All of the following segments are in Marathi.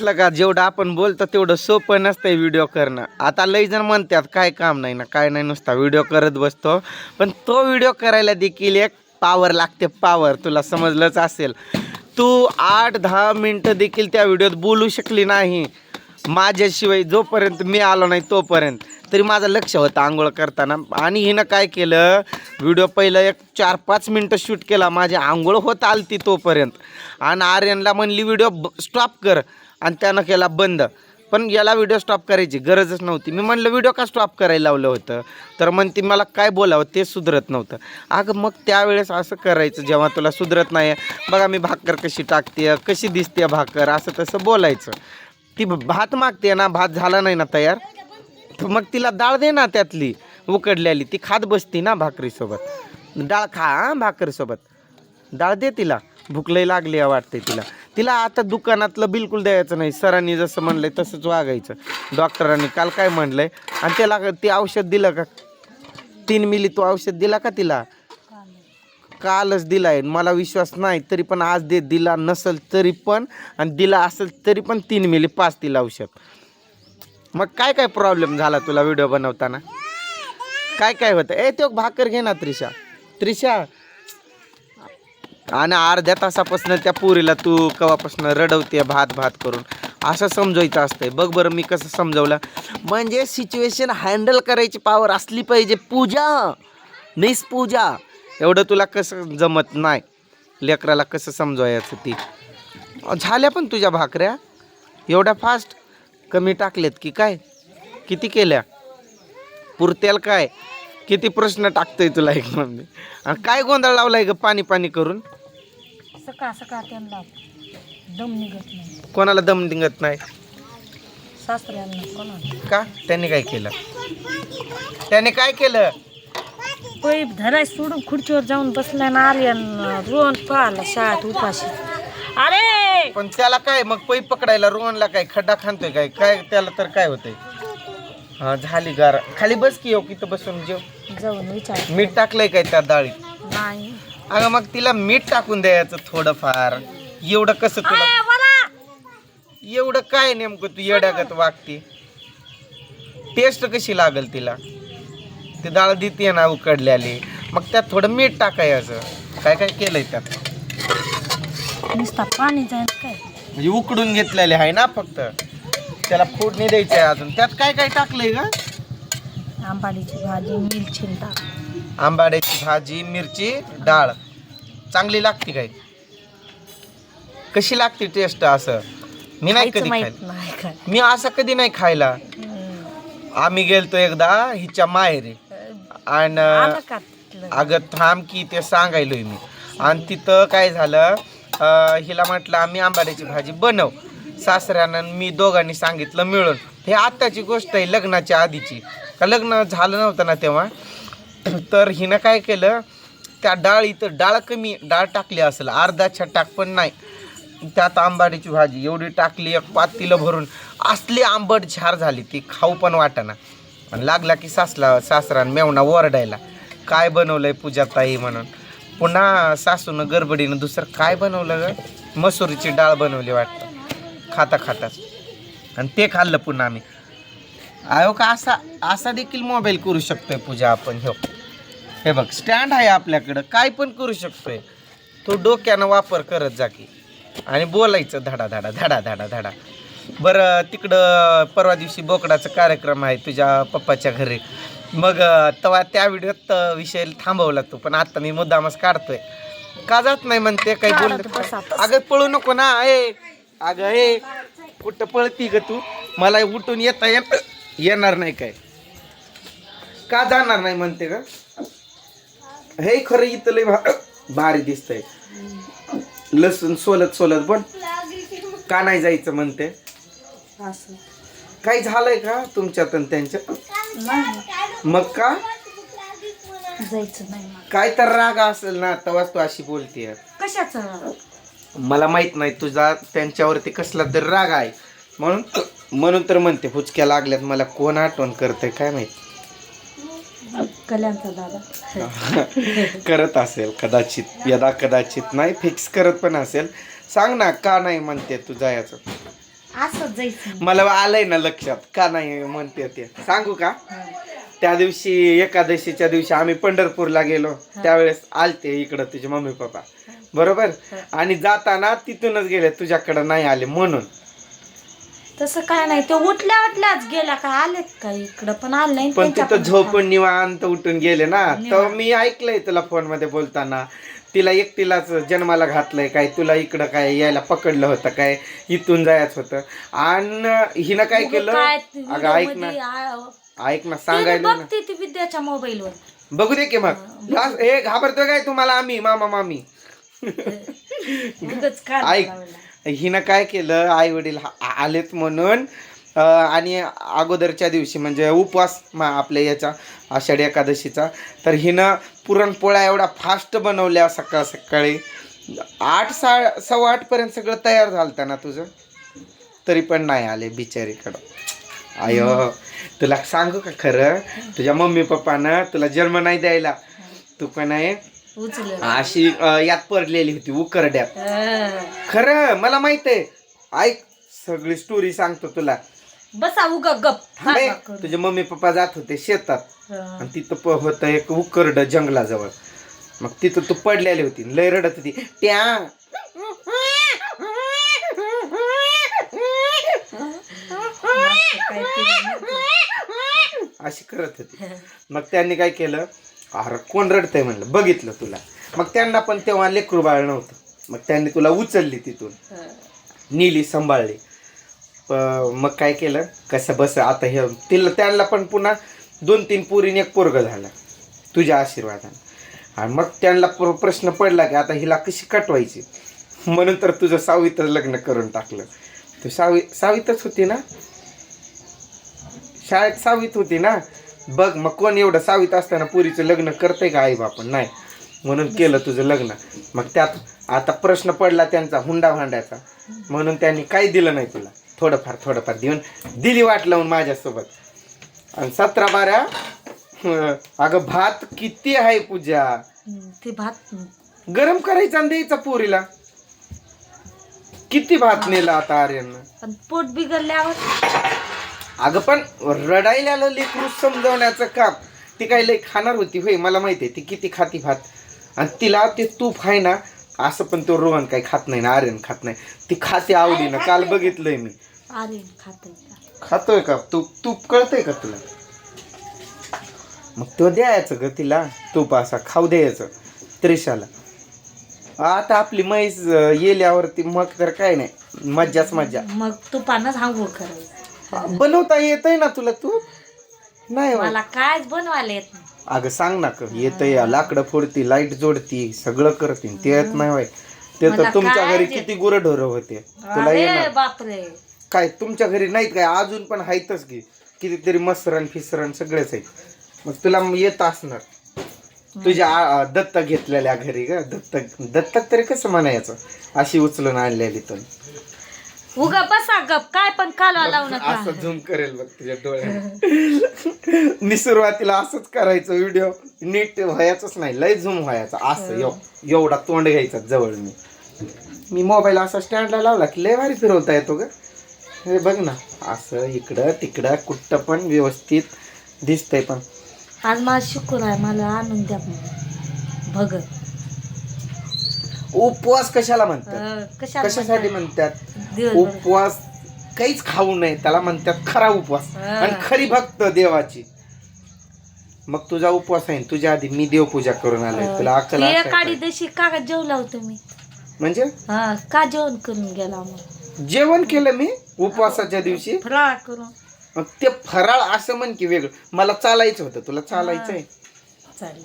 म्हटलं का जेवढं आपण बोलतो तेवढं सोपं नसतंय व्हिडिओ करणं. आता लई जण म्हणतात काय काम नाही ना काय नाही नुसता व्हिडिओ करत बसतो. पण तो व्हिडिओ करायला देखील एक पावर लागते पावर तुला समजलंच असेल. तू आठ दहा मिनटं देखील त्या व्हिडिओत बोलू शकली नाही. माझ्याशिवाय जोपर्यंत मी आलो नाही तोपर्यंत. तरी माझं लक्ष होतं आंघोळ करताना. आणि हिनं काय केलं व्हिडिओ पहिलं एक चार पाच मिनटं शूट केला. माझी आंघोळ होत आलती तोपर्यंत. आणि आर्यनला म्हणली व्हिडिओ स्टॉप कर. आणि त्यानं केला बंद. पण याला व्हिडिओ स्टॉप करायची गरजच नव्हती. मी म्हणलं व्हिडिओ का स्टॉप करायला लावलं होतं? तर म्हणते मला काय बोलावं? ते सुधरत नव्हतं. अगं मग त्यावेळेस असं करायचं जेव्हा तुला सुधरत नाही बघा मी भाकर कशी टाकते कशी दिसते भाकर? असं तसं बोलायचं. ती भात मागते ना भात झाला नाही ना तयार. मग तिला डाळ दे ना त्यातली उकडलेली. ती खात बसती ना भाकरीसोबत. डाळ खा हां भाकरीसोबत. डाळ दे तिला. भूक लागली आहे वाटते तिला. तिला आता दुकानातलं बिलकुल द्यायचं नाही. सरांनी जसं म्हणलंय तसंच वागायचं. डॉक्टरांनी काल काय म्हणलंय? आणि त्याला ते औषध दिलं का? तीन मिली तो औषध दिला का तिला? कालच दिला आहे मला विश्वास नाही तरी पण आज दे. दिला नसेल तरी पण आणि दिला असेल तरी पण तीन मिली पाच तिला औषध. मग काय काय प्रॉब्लेम झाला तुला व्हिडिओ बनवताना? काय काय होतं? ए तो भाकर घे ना त्रिशा. त्रिशा आणि अर्ध्या तासापासून त्या पुरीला तू कवापासून रडवते भात भात करून. असं समजवायचं असतंय. बघ बरं मी कसं समजवलं. म्हणजे सिच्युएशन हँडल करायची पावर असली पाहिजे. पूजा! मिस पूजा! एवढं तुला कसं जमत नाही. लेकराला कसं समजवायचं ती? झाल्या पण तुझ्या भाकऱ्या. एवढ्या फास्ट कमी टाकलेत की काय? किती केल्या? पुरत्याला काय? किती प्रश्न टाकतोय तुला एक म्हणजे आणि काय गोंधळ लावलाय ग? पाणी पाणी करून? सकाळ सकाळ त्यांना दम निघत नाही. कोणाला दम निघत नाही? सासऱ्यांना कोणाला? का? त्यांनी काय केलं? त्याने काय केलं? पैप धराय सोडून खुर्चीवर जाऊन बसलाय ना आर्यन. रोहन पाहिला शाळेत उपाशी. अरे! पण त्याला काय? मग पै पकडायला रोहनला काय? खड्डा खांतोय काय? काय त्याला तर काय होतंय? हा झाली गार. खाली बस की येऊ तिथं बसून जेव. जाऊन विचार. मीठ टाकलंय काय त्या डाळीत नाही. अगं मग तिला मीठ टाकून द्यायचं थोडंफार. एवढं कसं तुला. एवढं काय नेमकं तू येड्यागत वागते? टेस्ट कशी लागल तिला? ती डाळ देते ना उकडलेली मग त्यात थोडं मीठ टाकायचं. काय काय केलंय त्यात? नुसता पाणी जाईल काय? म्हणजे उकडून घेतलेले आहे ना फक्त. त्याला फोडणी द्यायची आहे अजून. त्यात काय काय टाकलंय का आंबाडीची भाजी मिरची टाक आंबाड्याची भाजी मिरची डाळ. चांगली लागते काय? कशी लागते टेस्ट असं? मी नाही खायचं कधी माहीत खायला. नाही काय मी असं कधी नाही खायला. हम्म. आम्ही गेलतो एकदा हिच्या माहेरी. आणि आलं का तिथलं? अगं थांब की ते सांगायलोय मी. आणि तिथं काय झालं अं, हिला म्हटलं आम्ही आंबाड्याची भाजी बनव. सासऱ्यानं आणि मी दोघांनी सांगितलं मिळून. हे आत्ताची गोष्ट आहे लग्नाच्या आधीची. का लग्न झालं नव्हतं ना तेव्हा. तर हिनं काय केलं त्या डाळ इथं डाळ कमी डाळ टाकली असेल अर्धा टाक पण नाही. त्यात आंबाडीची भाजी एवढी टाकली एक पातीलं भरून असली आंबट झार झाली ती खाऊ पण वाटाना. पण लागला की सासला सासरान मेवणा ओरडायला काय बनवलंय पूजाताई? म्हणून. पुन्हा सासूनं गडबडीनं दुसरं काय बनवलं ग? मसुरीची डाळ बनवली वाटतं. खाता खाताच. आणि ते खाल्लं पुन्हा आम्ही. आयो का असा असा देखील मोबाईल करू शकतोय पूजा आपण हो. हे बघ स्टँड आहे आपल्याकडं काय पण करू शकतोय. तो डोक्यानं वापर करत जा की. आणि बोलायचं धडा धडा धडा धडा धडा. बरं तिकडं परवा दिवशी बोकडाचा कार्यक्रम आहे तुझ्या पप्पाच्या घरी. मग तेव्हा त्या व्हिडिओत विषय थांबवला तू पण आता मी मुद्दामच काढतोय. का जात नाही म्हणते काही बोल. अगं पळू नको ना ए. अगं ए. कुठं पळती ग तू? मला उठून येता येत येणार नाही काय? का जाणार नाही म्हणते का? हे खरं इथं लय भारी दिसतंय. लसूण सोलत सोलत पण का नाही जायचं म्हणते? असं. काही झालंय का तुमच्यात आणि त्यांच्यात? नाही. मग का? जायचं नाही. काय तर राग असेल ना तेव्हाच तू अशी बोलतीय. कशाचं? मला माहीत नाही तुझा त्यांच्यावरती कसला तर राग आहे. म्हणून म्हणून तर म्हणते हुचक्या लागल्यात मला कोण आठवण करते काय माहीत? करत असेल कदाचित यदा कदाचित नाही फिक्स करत पण असेल. सांग ना का नाही म्हणते तू जायचं? असंच जायचं. मला आलंय ना लक्षात का नाही म्हणते ते. सांगू का? त्या दिवशी एकादशीच्या दिवशी आम्ही पंढरपूरला गेलो. त्यावेळेस आलते इकडं तुझे मम्मी पप्पा. बरोबर? आणि जाताना तिथूनच गेले तुझ्याकडं नाही आले म्हणून. तसं काय नाही. ते उठल्या उठल्याच गेल्या का? आलेत का इकडं? पण आले नाही पण त्यांच्या तिथं झोपून निवांत उठून गेले ना. तर. मी ऐकलंय तुला फोनमध्ये बोलताना. तिला एकटीलाच जन्माला घातलंय काय? तुला इकडं काय यायला पकडलं होतं काय? इथून जायचं होतं. आणि हिनं काय केलं? काय अगं ऐक ना. आ- ऐक ना सांगायला ना. बघते ती विद्याच्या मोबाईलवर. बघू दे की मग. लास- हे घाबरतोय काय तुम्हाला आम्ही? मामा मामी. ऐक हिनं काय केलं? आई वडील आलेत म्हणून आणि अगोदरच्या दिवशी म्हणजे उपवास मा- आपल्या याचा आषाढी एकादशीचा तर हिनं पुरणपोळ्या एवढा फास्ट बनवल्या सकाळ सकाळी. आठ सा सव्वा आठ पर्यंत सगळं तयार झालं ना तुझं. तरी पण नाही आले बिचारीकडं. आय तुला सांगू का खरं? तुझ्या मम्मी पप्पानं तुला जन्म नाही द्यायला. तू पण आहे. अशी अं, यात पडलेली होती उकरड्यात खरं मला माहीत आहे ऐक सगळी स्टोरी सांगतो तुला बसा उग गप हा, हे, हा. तुझे मम्मी पप्पा जात होते शेतात हा. आणि तिथं प- होतं एक उकरड जंगलाजवळ मग तिथं तू पडलेली होती लय रडत होती त्या काहीतरी अशी करत होती मग त्यांनी काय केलं अरे कोण रडतंय म्हणलं? बघितलं तुला. मग त्यांना पण तेव्हा लेकरू बाळ नव्हतं. मग त्यांनी तुला उचलली तिथून. नीली नेली सांभाळली मग काय केलं? कसं बस आता हे तिला त्यांना पण पुन्हा दोन तीन पोरीने एक पोरग झाला. तुझ्या आशीर्वादानं. आणि मग त्यांना प्रश्न पडला की आता हिला कशी कटवायची? म्हणून तर तुझं सावित्र लग्न करून टाकलं. तू सावी सावितच होती ना? शाळेत सावित होती ना? बघ मग कोण एवढं सहावीत असताना पुरीचं लग्न करतंय का आई बापन? नाही. म्हणून केलं तुझं लग्न. मग त्यात आता प्रश्न पडला त्यांचा हुंडा भांड्याचा. म्हणून त्यांनी काही दिलं नाही तुला. थोडंफार थोडंफार देऊन दिली वाट लावून माझ्यासोबत. आणि सतरा बारा अगं भात किती आहे पूजा? ते भात गरम करायचा आणि द्यायचा पोरीला. किती भात नेला आता आर्यनं पण पोट बिघडल्यावर? अगं पण रडायला लेकरू समजवण्याचं काम ती काय लई खाणार होती होय मला माहिती आहे ती किती खाती भात. आणि तिला ते तूप आहे ना असं पण तो रोहन काही खात नाही ना आर्यन खात नाही. ती खाते आवडीनं काल बघितलंय मी. आर्यन खात खातोय का? तूप तूप कळतंय का तुला? मग तो द्यायचं ग तिला तूप असा खाऊ द्यायचं त्रिशाला. आता आपली म्हैस येल्यावरती मग तर काय नाही मज्जाच मज्जा. मग तुपानच आंघोळ करायचं. बनवता येतंय ना तुला तूप नाही हो. मला कायच बनवायला येत नाही. अगं सांग ना क येतंय या लाकडं फोडती लाइट जोडती सगळं करते ते येत नाही होय. ते तर तुमच्या काय घरी येत- किती गुरढोर होते. तुला अरे येणार. बापरे. काय तुमच्या घरी नाहीत काय? अजून पण आहेतच की. कितीतरी मसरण फिसरण सगळेच आहेत. मग तुला म- येत असणार. तुझ्या आ- आ- दत्तक घेतलेल्या घरी ग. दत्तक दत्तक तरी कसं म्हणायचं? अशी उचलून आणलेली तर उग बसा गप काय पण कालवा लावू नका. असं झूम करेल बघ तुझ्या डोळ्यात. मी सुरुवातीला असंच करायचं व्हिडिओ नीट व्हायचंच नाही लय झूम व्हायचा. असं एव- एवढा तोंड घ्यायचा जवळ मी. मी मोबाईल असा स्टँडला लावला की लय भारी फिरवता येतो ग. हे बघ ना असं इकडं तिकडं कुठं पण व्यवस्थित दिसतंय पण. आज माझा शुक्र आहे मला आणून द्या. भगत उपवास कशाला म्हणतात? अं, कशाला कशासाठी म्हणतात? म्हणतात? दिवसभर. उपवास काहीच खाऊ नये त्याला म्हणतात खरा उपवास. हा. आणि खरी भक्त देवाची. मग तुझा उपवास आहे तुझ्या आधी मी देवपूजा करून आलोय तुला अक्कल ती असायला एकाडी पाहिजे. दिवशी का जेवला होतो मी म्हणजे? हा का जेवण करून गेला मग? जेवण केलं मी उपवासाच्या दिवशी. फराळ करून. मग ते फराळ असं म्हण की वेगळं. मला चालायचं होतं तुला चालायचंय? चालेल.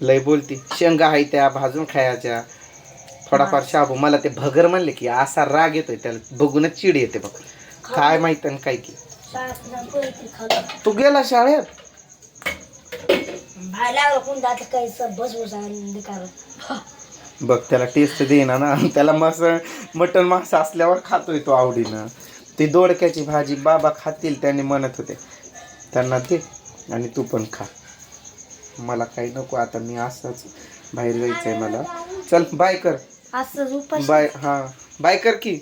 लय बोलती. शेंगा आहे त्या भाजून खायच्या. थोडाफार शाबू. मला ते भगर म्हणले की असा राग येतोय त्याला बघूनच चिड येते बघ. काय माहीत आणि काय की तू गेला शाळेत? बघ त्याला टेस्ट देईना ना. त्याला मास मटन मास असल्यावर खातोय तो आवडीनं. ती दोडक्याची भाजी बाबा खातील त्यांनी म्हणत होते. त्यांना दे आणि तू पण खा. मला काही नको आता मी असंच बाहेर जायचंय मला. चल बाय कर. असं उपाशी. बाय हा. बाय कर की.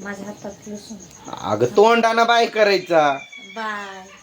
माझ्या हातात लसूण. अगं तोंडाना बाय करायचा. बाय.